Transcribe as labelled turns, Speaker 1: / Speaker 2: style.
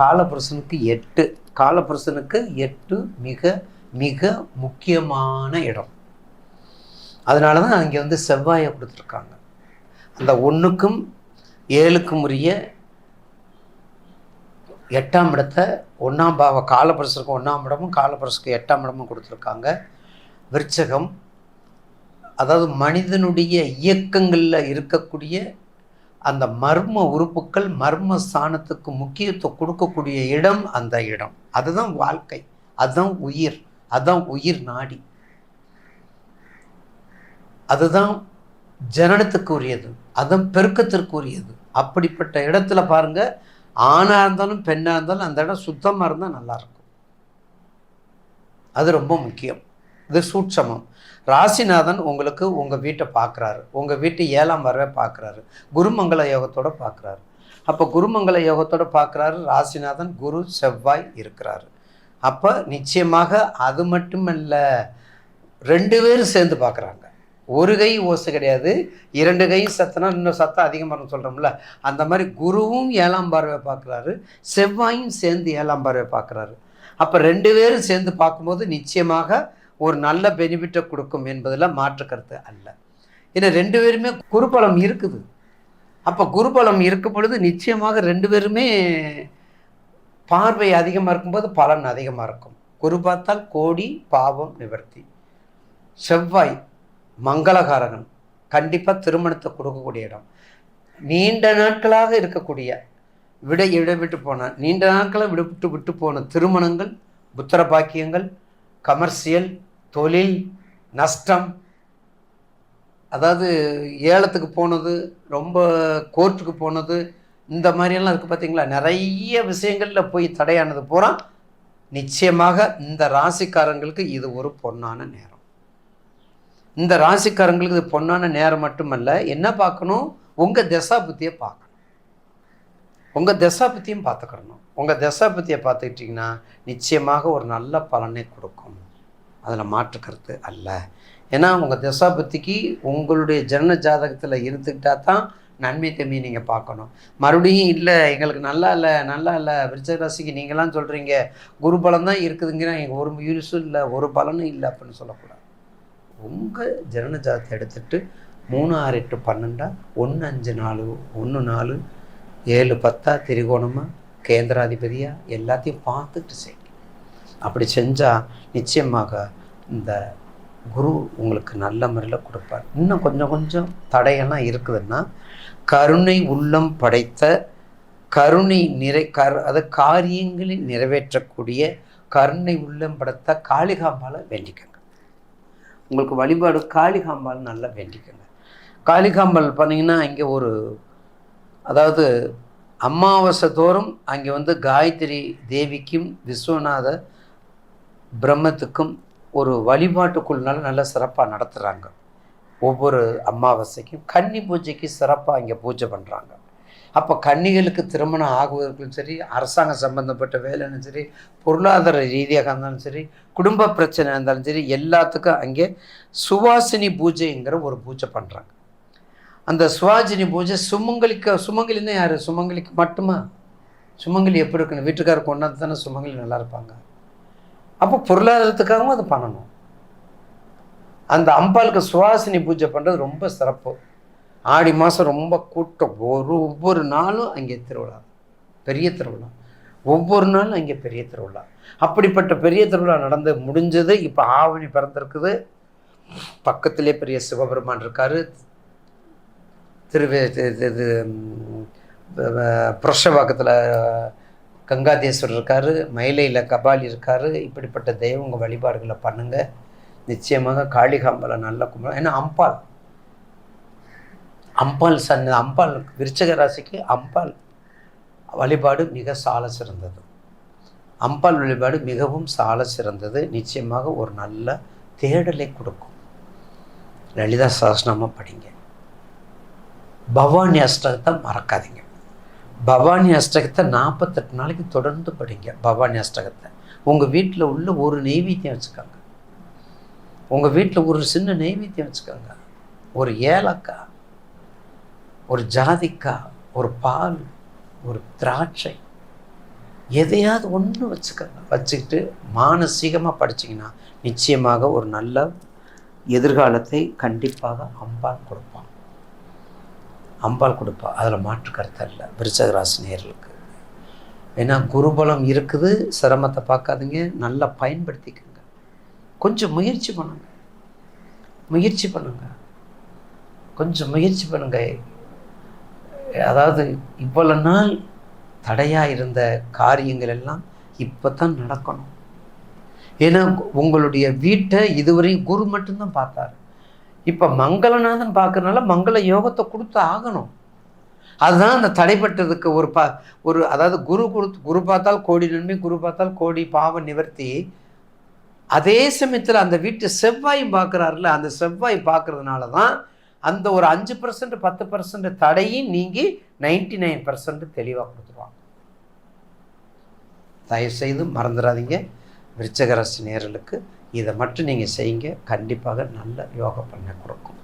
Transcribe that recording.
Speaker 1: காலபுருஷனுக்கு எட்டு. காலபுருஷனுக்கு எட்டு மிக மிக முக்கியமான இடம். அதனால தான் அங்கே வந்து செவ்வாயை கொடுத்துருக்காங்க. அந்த ஒன்றுக்கும் ஏழுக்கும் உரிய எட்டாம் இடத்தை ஒன்றாம் பாவ காலபுருஷனுக்கு ஒன்றாம் இடமும் காலபுருஷனுக்கு எட்டாம் இடமும் கொடுத்துருக்காங்க. விருச்சகம் அதாவது மனிதனுடைய இயக்கங்களில் இருக்கக்கூடிய அந்த மர்ம உறுப்புக்கள் மர்ம ஸ்தானத்துக்கு முக்கியத்துவம் கொடுக்கக்கூடிய இடம் அந்த இடம். அதுதான் வாழ்க்கை. அதுதான் உயிர். அதுதான் உயிர் நாடி. அதுதான் ஜனனத்துக்கு உரியது அதுதான் பெருக்கத்திற்கு உரியது அப்படிப்பட்ட இடத்துல பாருங்க ஆணாக இருந்தாலும் பெண்ணாக இருந்தாலும் அந்த இடம் சுத்தமாக இருந்தால் நல்லாயிருக்கும் அது ரொம்ப முக்கியம். இது சூட்சமம். ராசிநாதன் உங்களுக்கு உங்கள் வீட்டை பார்க்குறாரு உங்கள் வீட்டு ஏழாம் வரவே பார்க்குறாரு குருமங்கள யோகத்தோட பார்க்குறாரு அப்போ குருமங்கள யோகத்தோட பார்க்குறாரு ராசிநாதன். குரு செவ்வாய் இருக்கிறாரு. அப்போ நிச்சயமாக அது மட்டுமல்ல ரெண்டு பேரும் சேர்ந்து பார்க்குறாங்க ஒரு கை ஓசை கிடையாது. இரண்டு கை சத்தனா இன்னும் சத்தம் அதிகமாக சொல்கிறோம்ல அந்த மாதிரி குருவும் ஏழாம் பார்வை பார்க்குறாரு செவ்வாயும் சேர்ந்து ஏழாம் பார்வை பார்க்குறாரு அப்போ ரெண்டு பேரும் சேர்ந்து பார்க்கும்போது நிச்சயமாக ஒரு நல்ல பெனிஃபிட்டை கொடுக்கும் என்பதில் மாற்று கருத்து அல்ல. ஏன்னா ரெண்டு பேருமே குருபலம் இருக்குது. அப்போ குருபலம் இருக்கும் பொழுது நிச்சயமாக ரெண்டு பேருமே பார்வை அதிகமாக இருக்கும்போது பலன் அதிகமாக இருக்கும். குரு பார்த்தால் கோடி பாவம் நிவர்த்தி. செவ்வாய் மங்களகாரகன் கண்டிப்பாக திருமணத்தை கொடுக்கக்கூடிய இடம். நீண்ட நாட்களாக இருக்கக்கூடிய விட விடைவிட்டு போன நீண்ட நாட்களாக விடுவிட்டு விட்டு போன திருமணங்கள் புத்திர பாக்கியங்கள் கமர்ஷியல் தொழில் நஷ்டம் அதாவது ஏலத்துக்கு போனது ரொம்ப கோர்ட்டுக்கு போனது இந்த மாதிரியெல்லாம் இருக்குது பார்த்தீங்களா நிறைய விஷயங்களில் போய் தடையானது பூரா நிச்சயமாக இந்த ராசிக்காரங்களுக்கு இது ஒரு பொன்னான நேரம். இந்த ராசிக்காரங்களுக்கு இது பொன்னான நேரம் மட்டுமல்ல என்ன பார்க்கணும்? உங்கள் தசாபுத்தியை பார்க்கணும். உங்கள் தசாபுத்தியும் பார்த்துக்கிடணும் உங்கள் தசாபுத்தியை பார்த்துக்கிட்டிங்கன்னா நிச்சயமாக ஒரு நல்ல பலனை கொடுக்கும். அதில் மாற்று கருத்து அல்ல. ஏன்னா உங்கள் தசாபத்திக்கு உங்களுடைய ஜனன ஜாதகத்தில் இருந்துக்கிட்டா தான் நன்மை தம்பி நீங்கள் பார்க்கணும். மறுபடியும் இல்லை எங்களுக்கு நல்லா இல்லை நல்லா இல்லை விருச்சக ராசிக்கு நீங்களாம் சொல்கிறீங்க குரு பலம் தான் இருக்குதுங்கிற எங்கள் ஒரு யூனிஸும் இல்லை ஒரு பலனும் இல்லை அப்படின்னு சொல்லக்கூடாது. உங்கள் ஜனன ஜாதகத்தை எடுத்துகிட்டு மூணு ஆறு எட்டு பன்னெண்டா ஒன்று அஞ்சு நாலு ஒன்று நாலு ஏழு பத்தா திரிகோணமாக கேந்திராதிபதியாக எல்லாத்தையும் பார்த்துட்டு செய்யும் அப்படி செஞ்சால் நிச்சயமாக இந்த குரு உங்களுக்கு நல்ல முறையில் கொடுப்பார். இன்னும் கொஞ்சம் கொஞ்சம் தடையெல்லாம் இருக்குதுன்னா கருணை உள்ளம் படைத்த கருணை நிறை கரு அது காரியங்களை நிறைவேற்றக்கூடிய கருணை உள்ளம் படைத்த காளிகாம்பாலை வேண்டிக்கோங்க. உங்களுக்கு வழிபாடு காளிகாம்பால் நல்லா வேண்டிக்கோங்க. காளிகாம்பால் பார்த்தீங்கன்னா இங்கே ஒரு அதாவது அமாவாசை தோறும் அங்கே வந்து காயத்ரி தேவிக்கும் விஸ்வநாத பிரம்மத்துக்கும் ஒரு வழிபாட்டுக்குள்னால நல்ல சிறப்பாக நடத்துகிறாங்க ஒவ்வொரு அமாவாசைக்கும் கன்னி பூஜைக்கு சிறப்பாக இங்கே பூஜை பண்ணுறாங்க அப்போ கன்னிகளுக்கு திருமணம் ஆகுவதற்கும் சரி அரசாங்க சம்பந்தப்பட்ட வேலைன்னு சரி பொருளாதார ரீதியாக இருந்தாலும் சரி குடும்ப பிரச்சனை இருந்தாலும் சரி எல்லாத்துக்கும் அங்கே சுவாசினி பூஜைங்கிற ஒரு பூஜை பண்ணுறாங்க அந்த சுவாசினி பூஜை சுமங்கலிக்க சுமங்கலின்னா யார்? சுமங்கலிக்கு மட்டுமா? சுமங்கலி எப்படி இருக்கணும்? வீட்டுக்காரர் கொண்டாந்து தானே சுமங்கலி நல்லா இருப்பாங்க. அப்போ பொருளாதாரத்துக்காகவும் அது பண்ணணும். அந்த அம்பாளுக்கு சுவாசினி பூஜை பண்ணுறது ரொம்ப சிறப்பு. ஆடி மாதம் ரொம்ப கூட்டம். ஒரு ஒவ்வொரு நாளும் அங்கே திருவிழா. பெரிய திருவிழா. ஒவ்வொரு நாளும் அங்கே பெரிய திருவிழா. அப்படிப்பட்ட பெரிய திருவிழா நடந்து முடிஞ்சது. இப்போ ஆவணி பிறந்திருக்குது. பக்கத்திலே பெரிய சிவபெருமான் இருக்கார். திருவே இது புரஷவாக்கத்தில் கங்காதேஸ்வரர் இருக்கார் மயிலையில் கபாலி இருக்கார் இப்படிப்பட்ட தெய்வங்க வழிபாடுகளை பண்ணுங்கள் நிச்சயமாக காளிகாம்பலை நல்ல கும்பலம் ஏன்னா அம்பாள். அம்பாள் சன் அம்பாள் விருச்சக ராசிக்கு அம்பாள் வழிபாடு மிக சால சிறந்தது. அம்பாள் வழிபாடு மிகவும் சால சிறந்தது. நிச்சயமாக ஒரு நல்ல தேடலை கொடுக்கும். லலிதா சாஸ்திரமாக படிங்க. பவானி அஷ்டகத்தை மறக்காதீங்க. பவானி அஷ்டகத்தை நாற்பத்தெட்டு நாளைக்கு தொடர்ந்து படிங்க பவானி அஷ்டகத்தை. உங்கள் வீட்டில் உள்ள ஒரு நெய்வேத்தியம் வச்சுக்கோங்க. உங்கள் வீட்டில் ஒரு சின்ன நெய்வேத்தியம் வச்சுக்கோங்க. ஒரு ஏலக்காய் ஒரு ஜாதிக்காய் ஒரு பால் ஒரு திராட்சை எதையாவது ஒன்று வச்சுக்கங்க. வச்சுக்கிட்டு மானசீகமாக படிச்சீங்கன்னா நிச்சயமாக ஒரு நல்ல எதிர்காலத்தை கண்டிப்பாக அம்பான் கொடுப்பான் அம்பாள் கொடுப்பா. அதில் மாற்று கருத்து இல்லை. விருச்சக ராசி ஏன்னா குருபலம் இருக்குது. சிரமத்தை பார்க்காதீங்க. நல்லா பயன்படுத்திக்கங்க. கொஞ்சம் முயற்சி பண்ணுங்க. முயற்சி பண்ணுங்க. கொஞ்சம் முயற்சி பண்ணுங்க. அதாவது இவ்வளவு நாள் தடையாக இருந்த காரியங்கள் எல்லாம் இப்போ தான் நடக்கணும். ஏன்னா உங்களுடைய வீட்டை இதுவரையும் குரு மட்டும்தான் பார்த்தாரு. இப்போ மங்களநாதன் பார்க்கறனால மங்கள யோகத்தை கொடுத்து ஆகணும். அதுதான் அந்த தடைப்பட்டதுக்கு ஒரு ப ஒரு அதாவது குரு கொடுத்து குரு பார்த்தால் கோடி நன்மை குரு பார்த்தால் கோடி பாவ நிவர்த்தி. அதே சமயத்தில் அந்த வீட்டு செவ்வாயும் பார்க்குறாருல அந்த செவ்வாய் பார்க்கறதுனால தான் அந்த ஒரு அஞ்சு பர்சன்ட் பத்து பர்சன்ட் தடையும் நீங்கி நைன்டி நைன் பர்சன்ட் தெளிவாக கொடுத்துருவாங்க. தயவுசெய்து மறந்துடாதீங்க. விருச்சக நேரலுக்கு இதை மட்டும் நீங்கள் செய்யுங்க. கண்டிப்பாக நல்ல யோக பண்ண கொடுக்கும்.